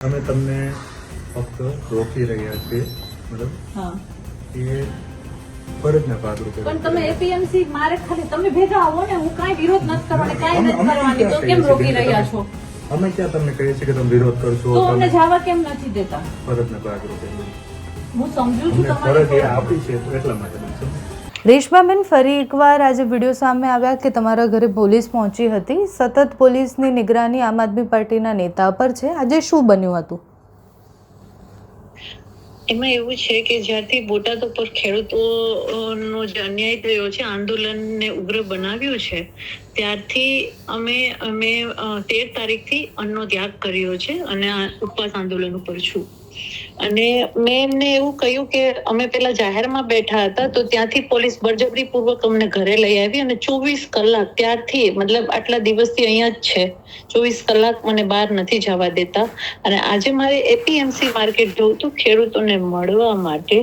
અમે તમને ફક્ત રોકી રહ્યા છીએ મતલબ એ ફરજના ભાગરૂપે પણ તમે એપીએમસી મારે ખાલી તમે ભેગા આવો ને હું કાંઈ વિરોધ નથી કરવાની કાંઈ નથી કરવાની. તો કેમ રોકી રહ્યા છો? અમે ક્યાં તમને કહીએ છીએ કે તમે વિરોધ કરશો તો અમને જવા કેમ નથી દેતા? ફરજના ભાગરૂપે. હું સમજુ છું અમને ફરજ એ આપી છે તો એટલા માટે. રેશમાબેન, ફરી એકવાર આજે વીડિયો સામે આવ્યા કે તમારા ઘરે પોલીસ પહોંચી હતી. સતત પોલીસની નિગરાની આમ આદમી પાર્ટીના નેતા પર છે. આજે શું બન્યું હતું? એમાં એવું છે કે જ્યારથી બોટાદ ઉપર ખેડૂતોનો જે અન્યાય થયો છે, આંદોલનને ઉગ્ર બનાવ્યું છે, ત્યારથી અમે અમે તેર તારીખથી અન્નનો ત્યાગ કર્યો છે અને ઉપવાસ આંદોલન ઉપર છું. અને મેં એમને એવું કહ્યું કે અમે પેલા જાહેરમાં બેઠા હતા તો ત્યાંથી પોલીસ બળજબરી પૂર્વક અમને ઘરે લઈ આવી અને ચોવીસ કલાક ત્યારથી મતલબ આટલા દિવસથી અહીંયા જ છે ચોવીસ કલાક મને બહાર નથી જવા દેતા. અને આજે મારે એપીએમસી માર્કેટ જવું હતું ખેડૂતોને મળવા માટે.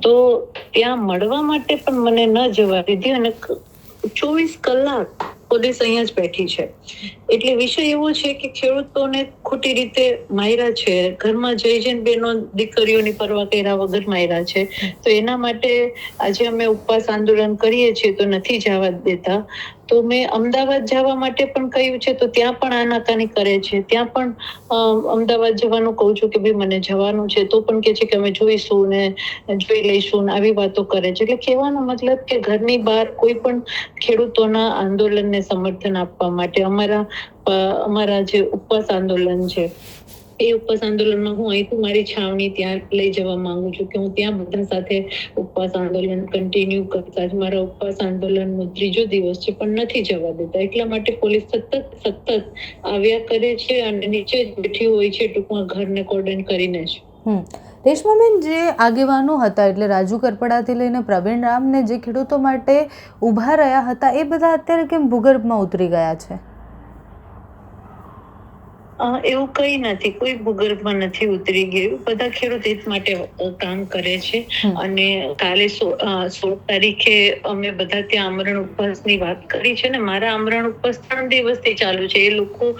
તો ત્યાં મળવા માટે પણ મને ન જવા દીધી અને ચોવીસ કલાક પોલીસ અહીંયા જ બેઠી છે. એટલે વિષય એવો છે કે ખેડૂતોને ખોટી રીતે માયરા છે. ઘરમાં જઈ જઈને બેનો દીકરીઓની પરવા કર્યા વગર માયરા છે. તો એના માટે આજે અમે ઉપવાસ આંદોલન કરીએ છીએ તો નથી જવા દેતા. તો મેં અમદાવાદ જવા માટે પણ કહ્યું છે, તો ત્યાં પણ આનાકાની કરે છે. ત્યાં પણ અમદાવાદ જવાનું કહું છું કે ભાઈ મને જવાનું છે, તો પણ કે છે કે અમે જોઈશું ને જોઈ લઈશું ને આવી વાતો કરે છે. એટલે કહેવાનો મતલબ કે ઘરની બહાર કોઈ પણ ખેડૂતોના આંદોલનને સમર્થન આપવા માટે અમારા અમારા જે ઉપવાસ આંદોલન છે એ ઉપવાસ આંદોલનમાં હું અહીંથી મારી છાવણી ત્યાં લઈ જવા માંગુ છું કે હું ત્યાં બધા સાથે ઉપવાસ આંદોલન કન્ટિન્યુ કરતા જ મારા ઉપવાસ આંદોલનનો ત્રીજો દિવસ છે, પણ નથી જવા દેતા. એટલા માટે પોલીસ સતત સતત આવ્યા કરે છે અને નીચે જ બેઠી હોય છે, ટૂંકમાં ઘરને કોર્ડન કરીને જ. રેશમાબેન, જે આગેવાનો હતા, એટલે રાજુ કરપડાથી લઈને પ્રવીણ રામને જે ખેડૂતો માટે ઊભા રહ્યા હતા, એ બધા અત્યારે કેમ ભૂગર્ભમાં ઉતરી ગયા છે? એવું કઈ નથી. કોઈ ભૂગર્ભમાં નથી ઉતરી ગયું. બધા ખેડૂત હિત માટે કામ કરે છે. અને કાલે સોળ તારીખે અમે બધા ત્યાં આમરણ ઉપવાસની વાત કરી છે ને મારા આમરણ ઉપવાસ ત્રણ દિવસથી ચાલુ છે. એ લોકો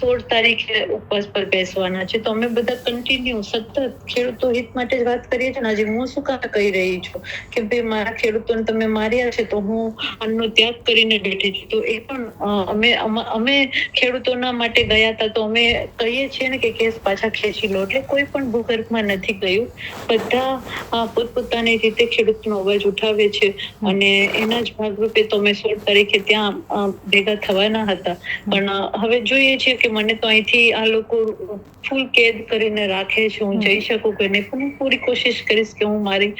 સોળ તારીખે ઉપવાસ પર બેસવાના છે. તો અમે બધા કન્ટિન્યુ સતત ખેડૂતો હિત માટે જ વાત કરીએ છીએ ને આજે હું શું કામ કહી રહી છું? કે ભાઈ મારા ખેડૂતોને તમે માર્યા છે તો હું અન્નનો ત્યાગ કરીને બેઠી છું. તો એ પણ અમે અમ- અમે ખેડૂતોના માટે ગયા હતા તો અમે કહીએ છીએ ને કે કેસ પાછા ખેંચી લો. એટલે કોઈ પણ ભૂગર્ભમાં નથી ગયું. બધા પોતપોતાની રીતે ખેડૂતનો અવાજ ઉઠાવે છે. અને એના જ ભાગરૂપે તો અમે સોળ તારીખે ત્યાં ભેગા થવાના હતા. પણ હવે જોઈએ છીએ કે મને તો અહીંથી આ લોકો ફૂલ કેદ કરીને રાખે છે. હું જઈ શકું કે નહીં? પણ હું પૂરી કોશિશ કરીશ કે હું મારી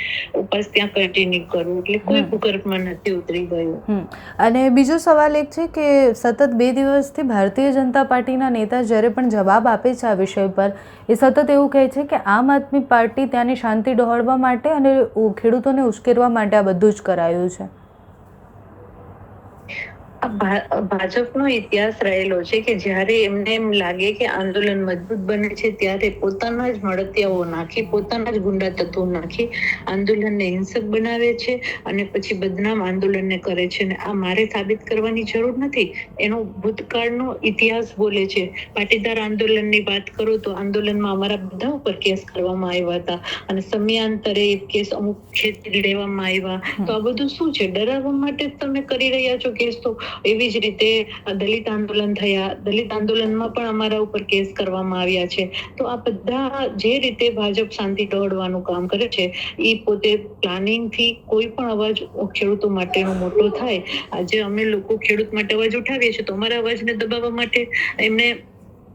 ઉપાસ ત્યાં કન્ટિન્યુ કરું. એટલે કોઈ. ભૂગર્ભમાં નથી ઉતરી ગયું. અને બીજો સવાલ એક છે કે સતત બે દિવસથી ભારતીય જનતા પાર્ટીના નેતા જ્યારે પણ જવાબ આપે છે આ વિષય પર, એ સતત એવું કહે છે કે આમ આદમી પાર્ટી ત્યાંની શાંતિ ડહોળવા માટે અને ખેડૂતોને ઉશ્કેરવા માટે આ બધું જ કરાયું છે. ભાજપનો ઇતિહાસ રહેલો છે કે જ્યારે એમને એમ લાગે કે આંદોલન મજબૂત બને છે, ત્યારે પોતાના જ મળતિયાઓ નાખી, પોતાના જ ગુંડા તત્વો નાખી આંદોલનને હિંસક બનાવે છે અને પછી બદનામ આંદોલનને કરે છે. અને આ મારે સાબિત કરવાની જરૂર નથી. એનો ભૂતકાળનો ઇતિહાસ બોલે છે. પાટીદાર આંદોલનની વાત કરો તો આંદોલનમાં અમારા બધા ઉપર કેસ કરવામાં આવ્યા હતા. અને સમયાંતરે કેસ અમુક ખેતી લેવામાં આવ્યા. તો આ બધું શું છે? ડરાવવા માટે તમે કરી રહ્યા છો કેસ? તો એવી જ રીતે દલિત આંદોલન થયા. દલિત આંદોલનમાં પણ અમારા ઉપર કેસ કરવામાં આવ્યા છે. તો આ બધા જે રીતે ભાજપ શાંતિ દોડવાનું કામ કરે છે એ પોતે પ્લાનિંગથી કોઈ પણ અવાજ ખેડૂતો માટેનો મોટો થાય. આજે અમે લોકો ખેડૂત માટે અવાજ ઉઠાવીએ છીએ. તો અમારા અવાજને દબાવવા માટે એમને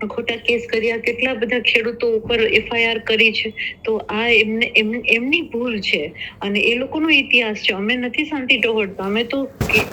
ખોટા કેસ કર્યા, કેટલા બધા ખેડૂતો ઉપર એફઆઈઆર કરી છે. તો આ એમને એમની ભૂલ છે અને એ લોકોનો ઇતિહાસ છે. અમે નથી શાંતિ દોડતા અમે તો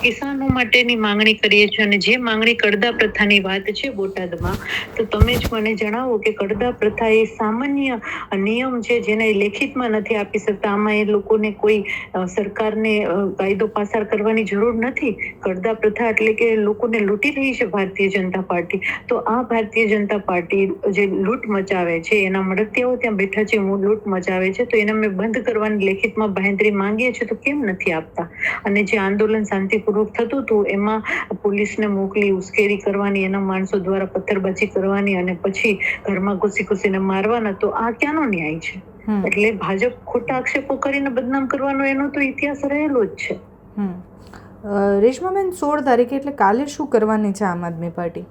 કિસાનો માટેની માંગણી કરીએ છીએ અને જે માંગણી કડદા પ્રથાની વાત છે બોટાદમાં, તો તમે જ મને જણાવો કે કડદા પ્રથા એ સામાન્ય નિયમ છે જેને લેખિતમાં નથી આપી શકતા. આમાં એ લોકોને કોઈ સરકારને કાયદો પાસાર કરવાની જરૂર નથી. કડદા પ્રથા એટલે કે લોકોને લૂંટી રહી છે ભારતીય જનતા પાર્ટી. તો આ ભારતીય ભારતીય જનતા પાર્ટી જે લૂંટ મચાવે છે એના મળતિયાઓ ત્યાં બેઠા છે હું લૂંટ મચાવે છે તો એને અમે બંધ કરવાની લેખિતમાં બાંહેધરી માંગીએ છીએ તો કેમ નથી આપતા? અને જે આંદોલન શાંતિપૂર્વક થતું હતું એમાં પોલીસને મોકલી ઉશ્કેરી કરવાની એના માણસો દ્વારા પથ્થરબાજી કરવાની અને પછી ઘરમાં ઘૂસી ઘૂસીને મારવાના તો આ ક્યાંનો ન્યાય છે? એટલે ભાજપ ખોટા આક્ષેપો કરીને બદનામ કરવાનો એનો તો ઇતિહાસ રહેલો જ છે. રેશમાબેન સોળ તારીખે એટલે કાલે શું કરવાની છે આમ આદમી પાર્ટી?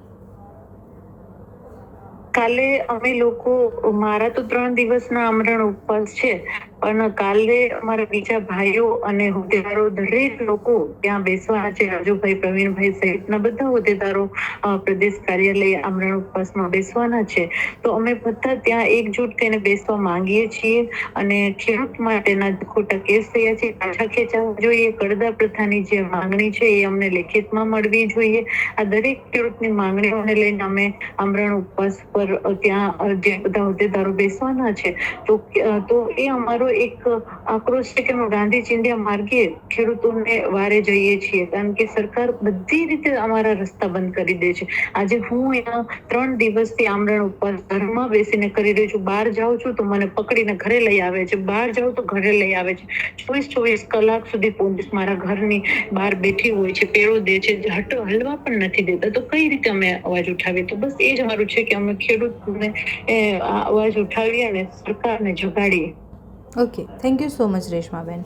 કાલે અમે લોકો મારા તો ત્રણ દિવસના આમરણ ઉપવાસ છે. પણ કાલે અમારા બીજા ભાઈઓ અને હોદ્દેદારો દરેક લોકો ત્યાં બેસવાના છે. રાજુભાઈ, પ્રવીણભાઈ સહિતના બધા હોદ્દેદારો પ્રદેશ કાર્યાલય આમરણ ઉપવાસમાં બેસવાના છે. તો અમે બધા ત્યાં એકજૂટ થઈને બેસવા માંગીએ છીએ અને ખેડૂત માટેના ખોટા કેસ થયા છે. પાછા ખેંચાવા જોઈએ. કડદા પ્રથાની જે માંગણી છે એ અમને લેખિતમાં મળવી જોઈએ. આ દરેક ખેડૂતની માંગણીઓને લઈને અમે આમરણ ઉપવાસ પર ત્યાં જે બધા હોદ્દેદારો બેસવાના છે. તો તો એ અમારો એક આક્રોશ છે કે અમે ગાંધી ચિંધ્યા માર્ગે ખેડૂતોને વારે જઈએ છીએ. કારણ કે સરકાર બધી રીતે અમારા રસ્તા બંધ કરી દે છે. આજે હું એના ત્રણ દિવસથી આમરણ ઉપર ઘરમાં બેસીને કરી રહી છું. બહાર જાઉં છું તો મને પકડીને ઘરે લઈ આવે છે. બહાર જાઉં તો ઘરે લઈ આવે છે. ચોવીસ ચોવીસ કલાક સુધી પોલીસ મારા ઘરની બહાર બેઠી હોય છે, પેરો દે છે. હટ, હલવા પણ નથી દેતા. તો કઈ રીતે અમે અવાજ ઉઠાવીએ? તો બસ એ જ મારું છે કે અમે ખેડૂતને અવાજ ઉઠાવીએ અને સરકારને જગાડીએ. okay thank you so much Reshmaben